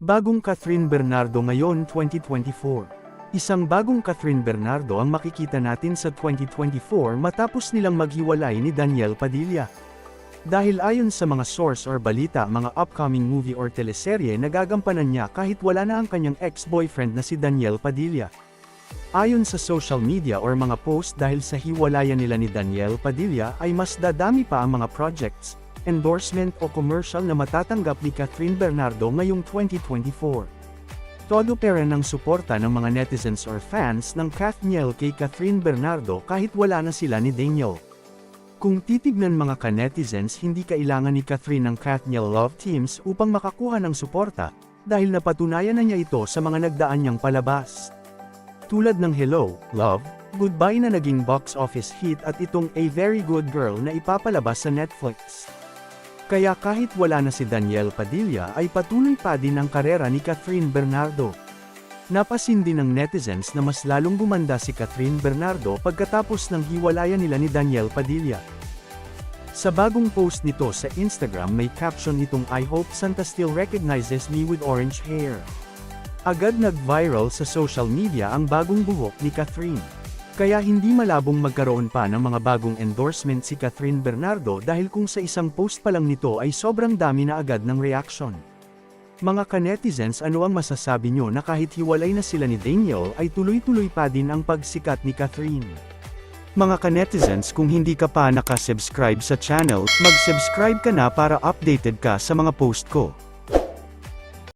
Bagong Catherine Bernardo ngayon 2024. Isang bagong Catherine Bernardo ang makikita natin sa 2024 matapos nilang maghiwalay ni Daniel Padilla. Dahil ayon sa mga source or balita mga upcoming movie or teleserye nagagampanan niya kahit wala na ang kanyang ex-boyfriend na si Daniel Padilla. Ayon sa social media or mga post dahil sa hiwalayan nila ni Daniel Padilla ay mas dadami pa ang mga projects, endorsement o commercial na matatanggap ni Catherine Bernardo ngayong 2024. Todo pera ng suporta ng mga netizens or fans ng Kathniel kay Catherine Bernardo kahit wala na sila ni Daniel. Kung titignan mga ka-netizens hindi kailangan ni Catherine ng Kathniel love teams upang makakuha ng suporta, dahil napatunayan na niya ito sa mga nagdaan niyang palabas. Tulad ng Hello, Love, Goodbye na naging box office hit at itong A Very Good Girl na ipapalabas sa Netflix. Kaya kahit wala na si Daniel Padilla ay patuloy pa din ang karera ni Catherine Bernardo. Napasin din ng netizens na mas lalong gumanda si Catherine Bernardo pagkatapos ng hiwalayan nila ni Daniel Padilla. Sa bagong post nito sa Instagram may caption itong I hope Santa still recognizes me with orange hair. Agad nag-viral sa social media ang bagong buhok ni Catherine. Kaya hindi malabong magkaroon pa ng mga bagong endorsement si Catherine Bernardo dahil kung sa isang post pa lang nito ay sobrang dami na agad ng reaction. Mga ka-netizens ano ang masasabi nyo na kahit hiwalay na sila ni Daniel ay tuloy-tuloy pa din ang pagsikat ni Catherine? Mga ka-netizens kung hindi ka pa nakasubscribe sa channel, mag-subscribe ka na para updated ka sa mga post ko.